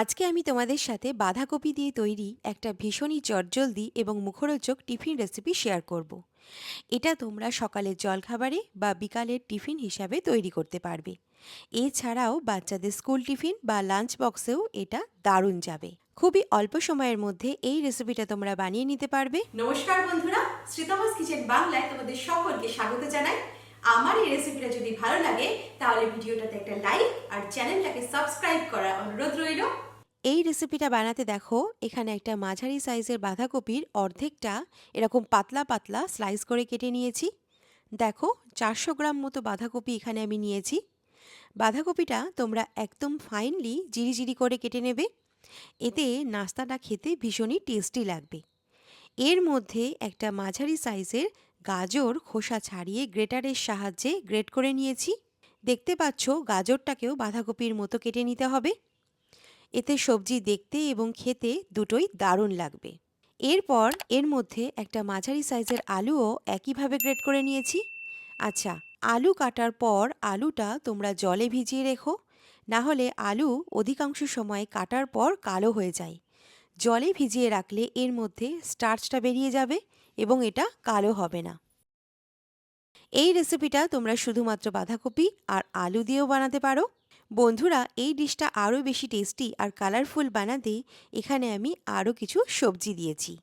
আজকে আমি তোমাদের সাথে বাঁধাকপি দিয়ে তৈরি একটা ভীষণই চটজলদি এবং মুখরোচক টিফিন রেসিপি শেয়ার করব। এটা তোমরা সকালের জলখাবারে বা বিকালের টিফিন হিসাবে তৈরি করতে পারবে। এছাড়াও বাচ্চাদের স্কুল টিফিন বা লাঞ্চ বক্সেও এটা দারুণ যাবে। খুবই অল্প সময়ের মধ্যে এই রেসিপিটা তোমরা বানিয়ে নিতে পারবে। নমস্কার বন্ধুরা শ্রীতমাস কিচেন বাংলায় তোমাদের সকলকে স্বাগত জানাই। আমার এই রেসিপিটা যদি ভালো লাগে, তাহলে ভিডিওটাতে একটা লাইক আর চ্যানেলটাকে সাবস্ক্রাইব করার অনুরোধ রইল। এই রেসিপিটা বানাতে দেখো, এখানে একটা মাঝারি সাইজের বাঁধাকপির অর্ধেকটা এরকম পাতলা পাতলা স্লাইস করে কেটে নিয়েছি। দেখো, চারশো গ্রাম মতো বাঁধাকপি এখানে আমি নিয়েছি। বাঁধাকপিটা তোমরা একদম ফাইনলি জিরি করে কেটে নেবে। এতে নাস্তাটা খেতে ভীষণই টেস্টি লাগবে। এর মধ্যে একটা মাঝারি সাইজের গাজর খোসা ছাড়িয়ে গ্রেটারের সাহায্যে গ্রেট করে নিয়েছি। দেখতে পাচ্ছ, গাজরটাকেও বাঁধাকপির মতো কেটে নিতে হবে। এতে সবজি দেখতে এবং খেতে দুটোই দারুণ লাগবে। এরপর এর মধ্যে একটা মাঝারি সাইজের আলুও একইভাবে গ্রেট করে নিয়েছি। আচ্ছা আলু কাটার পর আলুটা তোমরা জলে ভিজিয়ে রেখো। না হলে আলু অধিকাংশ সময় কাটার পর কালো হয়ে যায়। জলে ভিজিয়ে রাখলে এর মধ্যে স্টার্চটা বেরিয়ে যাবে। এবং এটা কালো হবে না। এই রেসিপিটা তোমরা শুধুমাত্র বাঁধাকপি আর আলু দিয়েও বানাতে পারো। বন্ধুরা, এই ডিশটা আরও বেশি টেস্টি আর কালারফুল বানাতে এখানে আমি আরও কিছু সবজি দিয়েছি।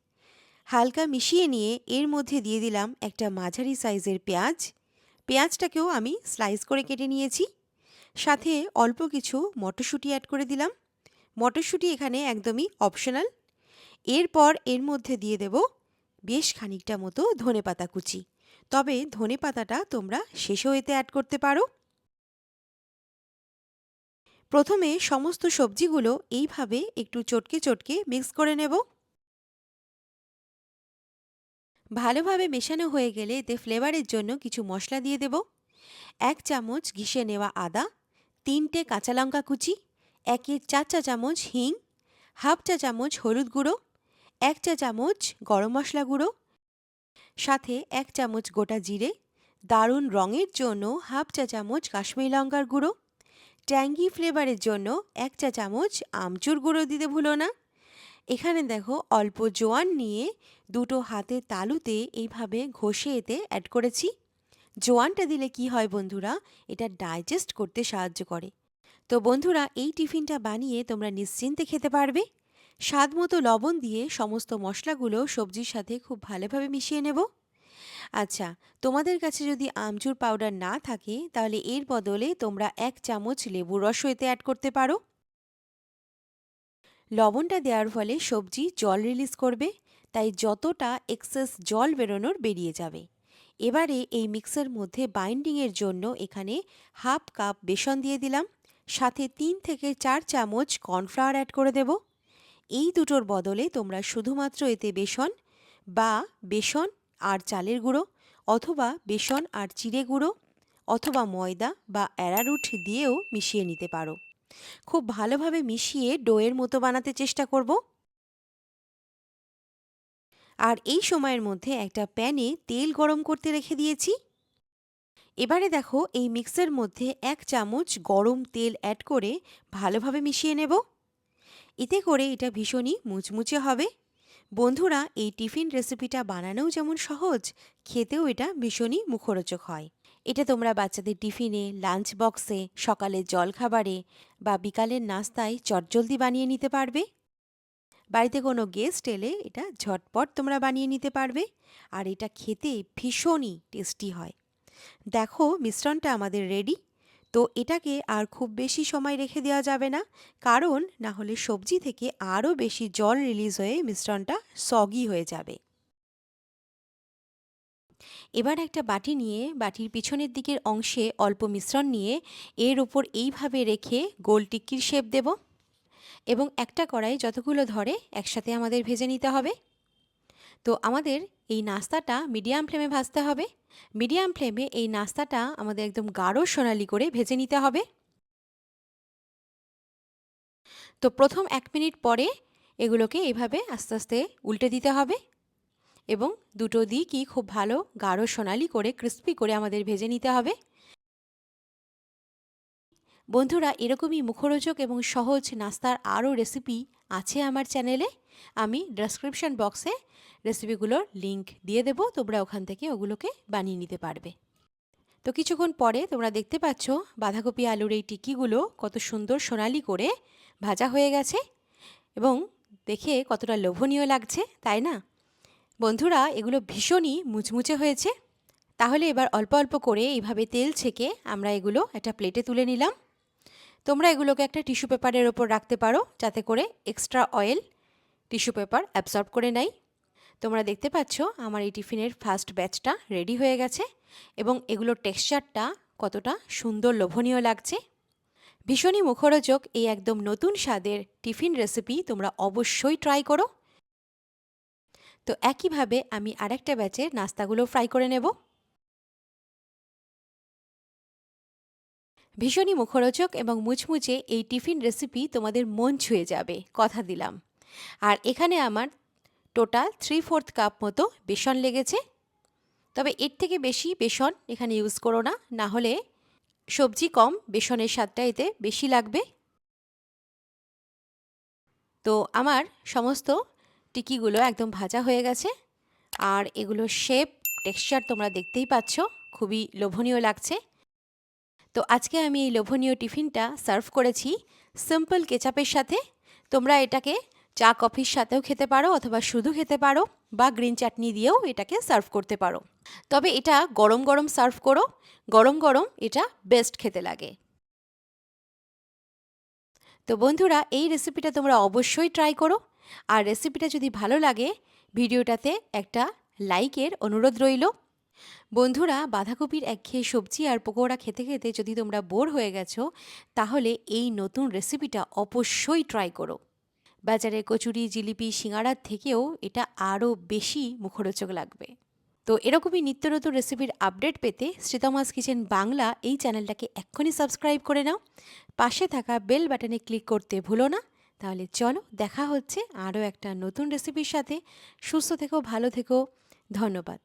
হালকা মিশিয়ে নিয়ে এর মধ্যে দিয়ে দিলাম একটা মাঝারি সাইজের পেঁয়াজ। পেঁয়াজটাকেও আমি স্লাইস করে কেটে নিয়েছি। সাথে অল্প কিছু মটরশুঁটি অ্যাড করে দিলাম। মটরশুঁটি এখানে একদমই অপশনাল এরপর এর মধ্যে দিয়ে দেব বেশ খানিকটা মতো ধনে পাতা কুচি। তবে ধনে পাতাটা তোমরা শেষেও এতে অ্যাড করতে পারো। প্রথমে সমস্ত সবজিগুলো এইভাবে একটু চটকে চটকে মিক্স করে নেব। ভালোভাবে মেশানো হয়ে গেলে এতে ফ্লেভারের জন্য কিছু মশলা দিয়ে দেব। এক চামচ ঘিষে নেওয়া আদা, তিনটে কাঁচা লঙ্কা কুচি, একে চার চা চামচ হিং, হাফ চা চামচ হলুদ গুঁড়ো এক চা চামচ গরম মশলা গুঁড়ো, সাথে এক চামচ গোটা জিরে, দারুণ রঙের জন্য হাফ চা চামচ কাশ্মীরি লঙ্কার গুঁড়ো, ট্যাঙ্গি ফ্লেভারের জন্য এক চা চামচ আমচুর গুঁড়ো দিতে ভুলো না। এখানে দেখো অল্প জোয়ান নিয়ে দুটো হাতের তালুতে এইভাবে ঘষে এতে অ্যাড করেছি। জোয়ানটা দিলে কি হয় বন্ধুরা, এটা ডাইজেস্ট করতে সাহায্য করে। তো বন্ধুরা, এই টিফিনটা বানিয়ে তোমরা নিশ্চিন্তে খেতে পারবে। স্বাদ মতো লবণ দিয়ে সমস্ত মশলাগুলো সবজির সাথে খুব ভালোভাবে মিশিয়ে নেব। আচ্ছা তোমাদের কাছে যদি আমচুর পাউডার না থাকে, তাহলে এর বদলে তোমরা এক চামচ লেবুর রসও এতে অ্যাড করতে পারো। লবণটা দেওয়ার ফলে সবজি জল রিলিজ করবে, তাই যতটা এক্সেস জল বেরোনোর বেরিয়ে যাবে। এবারে এই মিক্সের মধ্যে বাইন্ডিংয়ের জন্য এখানে হাফ কাপ বেসন দিয়ে দিলাম, সাথে তিন থেকে চার চামচ কর্নফ্লাওয়ার অ্যাড করে দেব। এই দুটোর বদলে তোমরা শুধুমাত্র এতে বেসন বা বেসন আর চালের গুঁড়ো অথবা বেসন আর চিড়ে গুঁড়ো অথবা ময়দা বা অ্যারারুট দিয়েও মিশিয়ে নিতে পারো। খুব ভালোভাবে মিশিয়ে ডোয়ের মতো বানাতে চেষ্টা করব। আর এই সময়ের মধ্যে একটা প্যানে তেল গরম করতে রেখে দিয়েছি। এবারে দেখো এই মিক্সের মধ্যে এক চামচ গরম তেল অ্যাড করে ভালোভাবে মিশিয়ে নেব। এতে করে এটা ভীষণই মুচমুচে হবে। বন্ধুরা, এই টিফিন রেসিপিটা বানানোও যেমন সহজ, খেতেও এটা ভীষণই মুখরোচক হয়। এটা তোমরা বাচ্চাদের টিফিনে, লাঞ্চ বক্সে সকালের জলখাবারে বা বিকালের নাস্তায় চটজলদি বানিয়ে নিতে পারবে। বাড়িতে কোনো গেস্ট এলে এটা ঝটপট তোমরা বানিয়ে নিতে পারবে আর এটা খেতে ভীষণই টেস্টি হয়। দেখো, মিশ্রণটা আমাদের রেডি তো এটাকে আর খুব বেশি সময় রেখে দেওয়া যাবে না। কারণ না হলে সবজি থেকে আরও বেশি জল রিলিজ হয়ে মিশ্রণটা সগি হয়ে যাবে। এবার একটা বাটি নিয়ে বাটির পিছনের দিকের অংশে অল্প মিশ্রণ নিয়ে এর ওপর এইভাবে রেখে গোল টিক্কির শেপ দেব। এবং একটা কড়াই যতগুলো ধরে একসাথে আমাদের ভেজে নিতে হবে। তো আমাদের এই নাস্তাটা মিডিয়াম ফ্লেমে ভাজতে হবে। মিডিয়াম ফ্লেমে এই নাস্তাটা আমাদের একদম গাঢ় সোনালি করে ভেজে নিতে হবে। তো প্রথম এক মিনিট পরে এগুলোকে এইভাবে আস্তে আস্তে উল্টে দিতে হবে এবং দুটো দিকই খুব ভালো গাঢ় সোনালি করে ক্রিস্পি করে আমাদের ভেজে নিতে হবে। বন্ধুরা এরকমই মুখরোচক এবং সহজ নাস্তার আরও রেসিপি আছে আমার চ্যানেলে, আমি ডেসক্রিপশন বক্সে রেসিপিগুলোর লিংক দিয়ে দেবো, তোমরা ওখান থেকে ওগুলোকে বানিয়ে নিতে পারবে। তো কিছুক্ষণ পরে তোমরা দেখতে পাচ্ছ বাঁধাকপি আলুর এই টিকিগুলো কত সুন্দর সোনালি করে ভাজা হয়ে গেছে এবং দেখে কতটা লোভনীয় লাগছে, তাই না? বন্ধুরা, এগুলো ভীষণই মুচমুচে হয়েছে। তাহলে এবার অল্প অল্প করে এইভাবে তেল ছেঁকে আমরা এগুলো একটা প্লেটে তুলে নিলাম। তোমরা এগুলোকে একটা টিস্যু পেপারের ওপর রাখতে পারো, যাতে করে extra oil tissue paper absorb করে নেয়। তোমরা দেখতে পাচ্ছ আমার এই টিফিনের ফার্স্ট ব্যাচটা রেডি হয়ে গেছে এবং এগুলোর টেক্সচারটা কতটা সুন্দর লোভনীয় লাগছে। ভীষণই মুখরোচক এই একদম নতুন স্বাদের টিফিন রেসিপি তোমরা অবশ্যই ট্রাই করো। তো একইভাবে আমি আরেকটা ব্যাচের নাস্তাগুলো ফ্রাই করে নেব। ভীষণই মুখরোচক এবং মুচমুচে এই টিফিন রেসিপি তোমাদের মন ছুঁয়ে যাবে, কথা দিলাম। আর এখানে আমার টোটাল থ্রি ফোর্থ কাপ মতো বেসন লেগেছে। তবে এর থেকে বেশি বেসন এখানে ইউজ করো না না হলে সবজি কম, বেসনের স্বাদটা এতে বেশি লাগবে। তো আমার সমস্ত টিকিগুলো একদম ভাজা হয়ে গেছে। আর এগুলো শেপ টেক্সচার তোমরা দেখতেই পাচ্ছ, খুবই লোভনীয় লাগছে। তো আজকে আমি এই লোভনীয় টিফিনটা সার্ভ করেছি সিম্পল কেচাপের সাথে। তোমরা এটাকে চা, কফির সাথেও খেতে পারো অথবা শুধু খেতে পারো বা গ্রিন চাটনি দিয়েও এটাকে সার্ভ করতে পারো। তবে এটা গরম গরম সার্ভ করো, গরম গরম এটা বেস্ট খেতে লাগে। তো বন্ধুরা, এই রেসিপিটা তোমরা অবশ্যই ট্রাই করো। আর রেসিপিটা যদি ভালো লাগে, ভিডিওটাতে একটা লাইকের অনুরোধ রইল। বন্ধুরা, বাঁধাকপির একঘেয়ে সবজি আর পকোড়া খেতে খেতে যদি তোমরা বোর হয়ে গেছো, তাহলে এই নতুন রেসিপিটা অবশ্যই ট্রাই করো। বাজারে কচুরি, জিলিপি সিঙ্গারার থেকেও এটা আরও বেশি মুখরোচক লাগবে। তো এরকমই নিত্য নতুন রেসিপির আপডেট পেতে শ্রীতমাস কিচেন বাংলা এই চ্যানেলটাকে এক্ষুনি সাবস্ক্রাইব করে নাও। পাশে থাকা বেল বাটনে ক্লিক করতে ভুলো না। তাহলে চলো দেখা হচ্ছে আরও একটা নতুন রেসিপির সাথে। সুস্থ থেকো, ভালো থেকো। ধন্যবাদ।